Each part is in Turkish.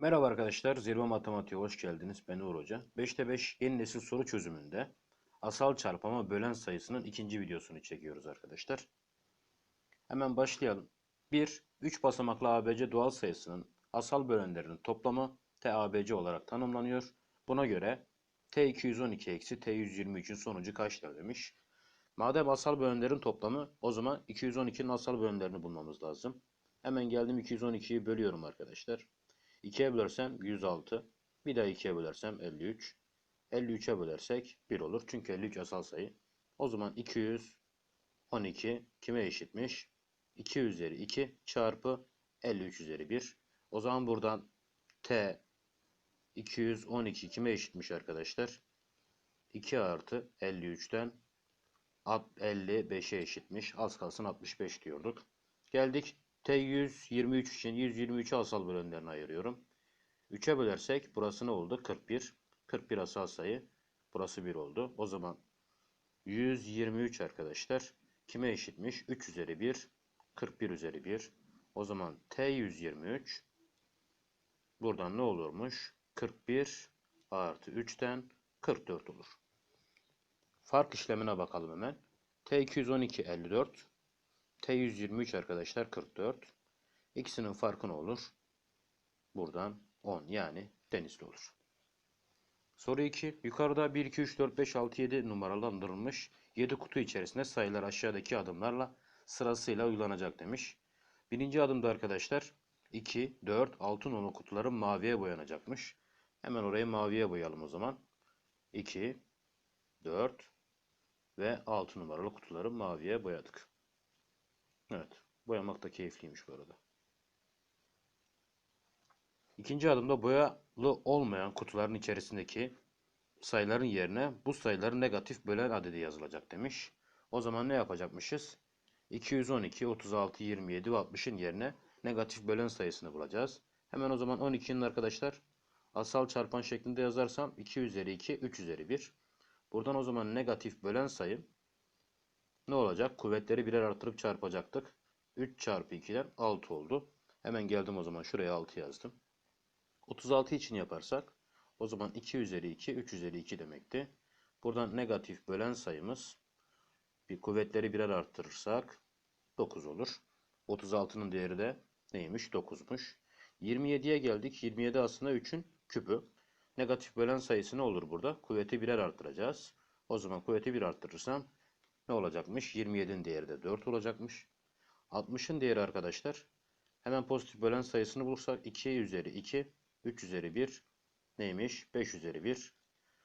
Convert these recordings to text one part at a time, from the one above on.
Merhaba arkadaşlar, Zirve Matematiğe hoş geldiniz. Ben Uğur Hoca. 5'te 5 yeni nesil soru çözümünde asal çarpama bölen sayısının ikinci videosunu çekiyoruz arkadaşlar. Hemen başlayalım. 1. 3 basamaklı ABC doğal sayısının asal bölenlerinin toplamı TABC olarak tanımlanıyor. Buna göre T212 eksi T123'ün sonucu kaçtır demiş. Madem asal bölenlerin toplamı o zaman 212'nin asal bölenlerini bulmamız lazım. Hemen geldim 212'yi bölüyorum arkadaşlar. 2'ye bölersem 106. Bir daha 2'ye bölersem 53. 53'e bölersek 1 olur. Çünkü 53 asal sayı. O zaman 212 kime eşitmiş? 2 üzeri 2 çarpı 53 üzeri 1. O zaman buradan T 212 kime eşitmiş arkadaşlar? 2 artı 53'ten 55'e eşitmiş. Az kalsın 65 diyorduk. Geldik T123 için 123'ü asal bölenlerine ayırıyorum. 3'e bölersek burası ne oldu? 41. 41 asal sayı. Burası 1 oldu. O zaman 123 arkadaşlar. Kime eşitmiş? 3 üzeri 1. 41 üzeri 1. O zaman T123 buradan ne olurmuş? 41 artı 3'ten 44 olur. Fark işlemine bakalım hemen. T212 54. T123 arkadaşlar 44. İkisinin farkı ne olur? Buradan 10 yani denizli olur. Soru 2. Yukarıda 1, 2, 3, 4, 5, 6, 7 numaralandırılmış 7 kutu içerisinde sayılar aşağıdaki adımlarla sırasıyla uygulanacak demiş. Birinci adımda arkadaşlar 2, 4, 6 nolu kutuların maviye boyanacakmış. Hemen orayı maviye boyayalım o zaman. 2, 4 ve 6 numaralı kutuları maviye boyadık. Evet. Boyamak da keyifliymiş bu arada. İkinci adımda boyalı olmayan kutuların içerisindeki sayıların yerine bu sayıları negatif bölen adedi yazılacak demiş. O zaman ne yapacakmışız? 212, 36, 27 ve 60'ın yerine negatif bölen sayısını bulacağız. Hemen o zaman 12'nin arkadaşlar asal çarpan şeklinde yazarsam 2 üzeri 2, 3 üzeri 1. Buradan o zaman negatif bölen sayı ne olacak? Kuvvetleri birer artırıp çarpacaktık. 3 çarpı 2'den 6 oldu. Hemen geldim o zaman şuraya 6 yazdım. 36 için yaparsak o zaman 2 üzeri 2, 3 üzeri 2 demekti. Buradan negatif bölen sayımız bir kuvvetleri birer arttırırsak 9 olur. 36'nın değeri de neymiş? 9'muş. 27'ye geldik. 27 aslında 3'ün küpü. Negatif bölen sayısı ne olur burada? Kuvveti birer arttıracağız. O zaman kuvveti bir arttırırsam ne olacakmış? 27'nin değeri de 4 olacakmış. 60'ın değeri arkadaşlar. Hemen pozitif bölen sayısını bulursak 2 üzeri 2, 3 üzeri 1 neymiş? 5 üzeri 1.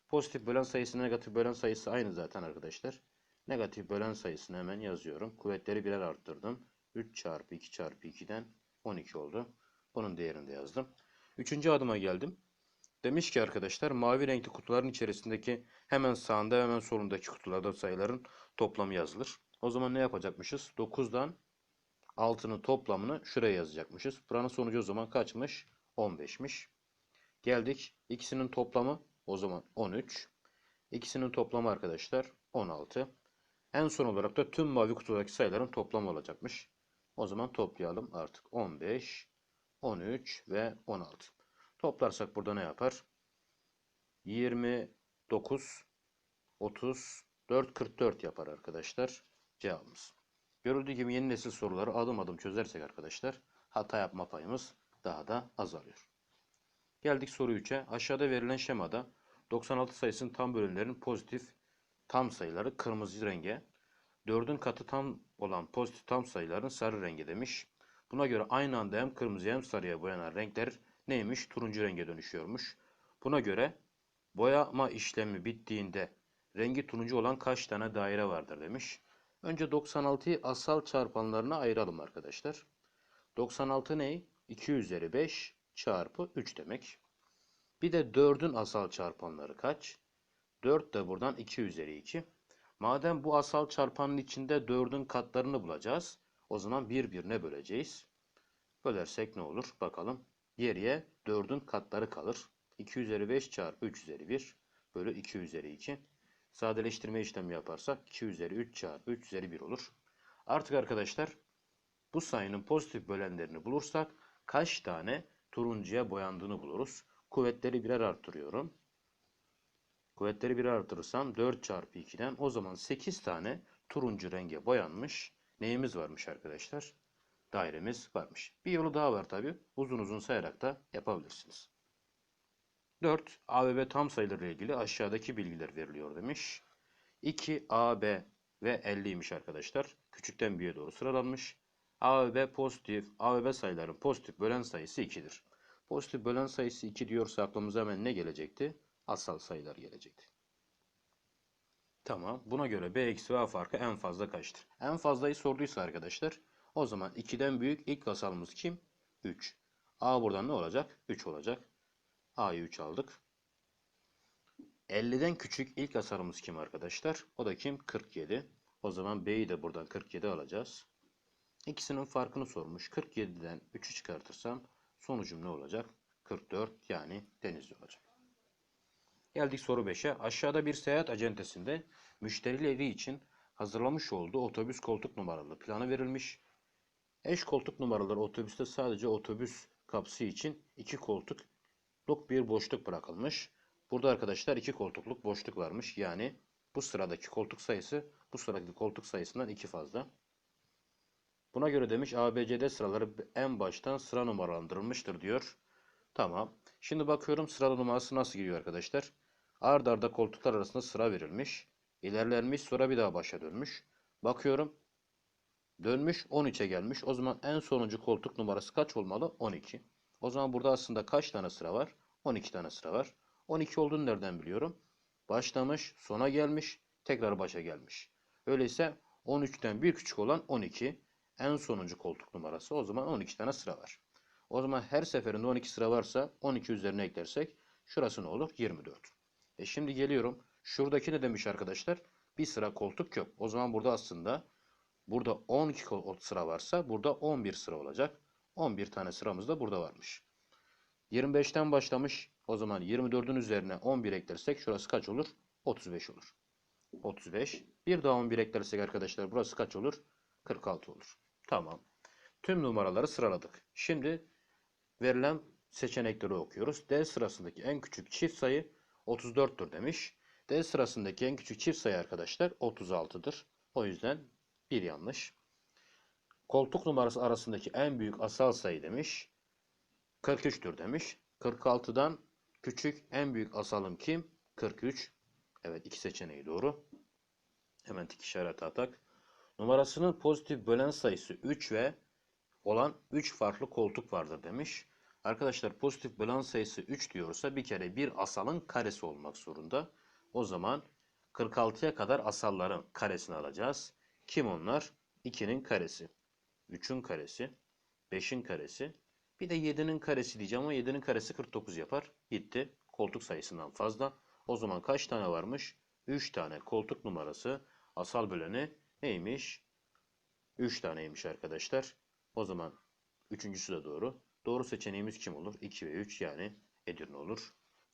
Pozitif bölen sayısı negatif bölen sayısı aynı zaten arkadaşlar. Negatif bölen sayısını hemen yazıyorum. Kuvvetleri birer arttırdım. 3 çarpı 2 çarpı 2'den 12 oldu. Bunun değerini de yazdım. Üçüncü adıma geldim. Demiş ki arkadaşlar mavi renkli kutuların içerisindeki hemen sağında hemen solundaki kutularda sayıların toplamı yazılır. O zaman ne yapacakmışız? 9'dan 6'nın toplamını şuraya yazacakmışız. Buranın sonucu o zaman kaçmış? 15'miş. Geldik. İkisinin toplamı o zaman 13. İkisinin toplamı arkadaşlar 16. En son olarak da tüm mavi kutudaki sayıların toplamı olacakmış. O zaman toplayalım artık 15, 13 ve 16. Toplarsak burada ne yapar? 29, 30, 4, 44 yapar arkadaşlar cevabımız. Görüldüğü gibi yeni nesil soruları adım adım çözersek arkadaşlar hata yapma payımız daha da azalıyor. Geldik soru 3'e. Aşağıda verilen şemada 96 sayısının tam bölümlerinin pozitif tam sayıları kırmızı renge, 4'ün katı tam olan pozitif tam sayıların sarı renge demiş. Buna göre aynı anda hem kırmızıya hem sarıya boyanan renkler neymiş? Turuncu renge dönüşüyormuş. Buna göre boyama işlemi bittiğinde rengi turuncu olan kaç tane daire vardır demiş. Önce 96'yı asal çarpanlarına ayıralım arkadaşlar. 96 ne? 2 üzeri 5 çarpı 3 demek. Bir de 4'ün asal çarpanları kaç? 4 de buradan 2 üzeri 2. Madem bu asal çarpanın içinde 4'ün katlarını bulacağız. O zaman bir birine böleceğiz. Bölersek ne olur? Bakalım. Geriye 4'ün katları kalır. 2 üzeri 5 çarpı 3 üzeri 1 bölü 2 üzeri 2. Sadeleştirme işlemi yaparsak 2 üzeri 3 çarpı 3 üzeri 1 olur. Artık arkadaşlar bu sayının pozitif bölenlerini bulursak kaç tane turuncuya boyandığını buluruz. Kuvvetleri birer arttırıyorum. Kuvvetleri birer artırırsam 4 çarpı 2'den o zaman 8 tane turuncu renge boyanmış. Neyimiz varmış arkadaşlar? Dairemiz varmış. Bir yolu daha var tabi. Uzun uzun sayarak da yapabilirsiniz. 4. A ve B tam sayılarla ilgili aşağıdaki bilgiler veriliyor demiş. 2, A, B ve 50'ymiş arkadaşlar. Küçükten büyüğe doğru sıralanmış. A ve B pozitif. A ve B sayıların pozitif bölen sayısı 2'dir. Pozitif bölen sayısı 2 diyorsa aklımıza hemen ne gelecekti? Asal sayılar gelecekti. Tamam. Buna göre B eksi A farkı en fazla kaçtır? En fazlayı sorduysa arkadaşlar o zaman 2'den büyük ilk asalımız kim? 3. A buradan ne olacak? 3 olacak. A'yı 3 aldık. 50'den küçük ilk asarımız kim arkadaşlar? O da kim? 47. O zaman B'yi de buradan 47 alacağız. İkisinin farkını sormuş. 47'den 3'ü çıkartırsam sonucum ne olacak? 44 yani denizli olacak. Geldik soru 5'e. Aşağıda bir seyahat acentesinde müşterileri için hazırlamış olduğu otobüs koltuk numaralı planı verilmiş. Eş koltuk numaraları otobüste sadece otobüs kapısı için iki koltukluk bir boşluk bırakılmış. Burada arkadaşlar iki koltukluk boşluk varmış. Yani bu sıradaki koltuk sayısı bu sıradaki koltuk sayısından iki fazla. Buna göre demiş ABCD sıraları en baştan sıra numaralandırılmıştır diyor. Tamam. Şimdi bakıyorum sırada numarası nasıl gidiyor arkadaşlar. Ard arda koltuklar arasında sıra verilmiş. İlerlenmiş sonra bir daha başa dönmüş. Bakıyorum. Dönmüş 13'e gelmiş. O zaman en sonuncu koltuk numarası kaç olmalı? 12. O zaman burada aslında kaç tane sıra var? 12 tane sıra var. 12 olduğunu nereden biliyorum? Başlamış, sona gelmiş, tekrar başa gelmiş. Öyleyse 13'ten bir küçük olan 12. En sonuncu koltuk numarası. O zaman 12 tane sıra var. O zaman her seferinde 12 sıra varsa 12 üzerine eklersek şurası ne olur? 24. E şimdi geliyorum. Şuradaki ne demiş arkadaşlar? Bir sıra koltuk yok. O zaman burada aslında burada 12 sıra varsa burada 11 sıra olacak. 11 tane sıramız da burada varmış. 25'ten başlamış. O zaman 24'ün üzerine 11 eklersek şurası kaç olur? 35 olur. 35. Bir daha 11 eklersek arkadaşlar burası kaç olur? 46 olur. Tamam. Tüm numaraları sıraladık. Şimdi verilen seçenekleri okuyoruz. D sırasındaki en küçük çift sayı 34'tür demiş. D sırasındaki en küçük çift sayı arkadaşlar 36'dır. O yüzden bir yanlış. Koltuk numarası arasındaki en büyük asal sayı demiş. 43'tür demiş. 46'dan küçük en büyük asalım kim? 43. Evet iki seçeneği doğru. Hemen tik işareti atak. Numarasının pozitif bölen sayısı 3 ve olan 3 farklı koltuk vardır demiş. Arkadaşlar pozitif bölen sayısı 3 diyorsa bir kere bir asalın karesi olmak zorunda. O zaman 46'ya kadar asalların karesini alacağız. Kim onlar? 2'nin karesi, 3'ün karesi, 5'in karesi, bir de 7'nin karesi diyeceğim ama 7'nin karesi 49 yapar. Gitti. Koltuk sayısından fazla. O zaman kaç tane varmış? 3 tane koltuk numarası asal böleni neymiş? 3 taneymiş arkadaşlar. O zaman üçüncüsü de doğru. Doğru seçeneğimiz kim olur? 2 ve 3 yani Edirne olur.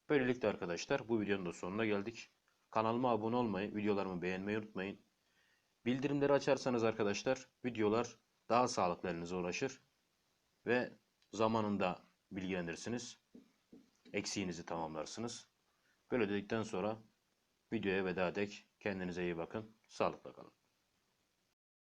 Böylelikle arkadaşlar bu videonun da sonuna geldik. Kanalıma abone olmayı, videolarımı beğenmeyi unutmayın. Bildirimleri açarsanız arkadaşlar videolar daha sağlıklı elinize ulaşır ve zamanında bilgilenirsiniz. Eksiğinizi tamamlarsınız. Böyle dedikten sonra videoya veda edek. Kendinize iyi bakın. Sağlıkla kalın.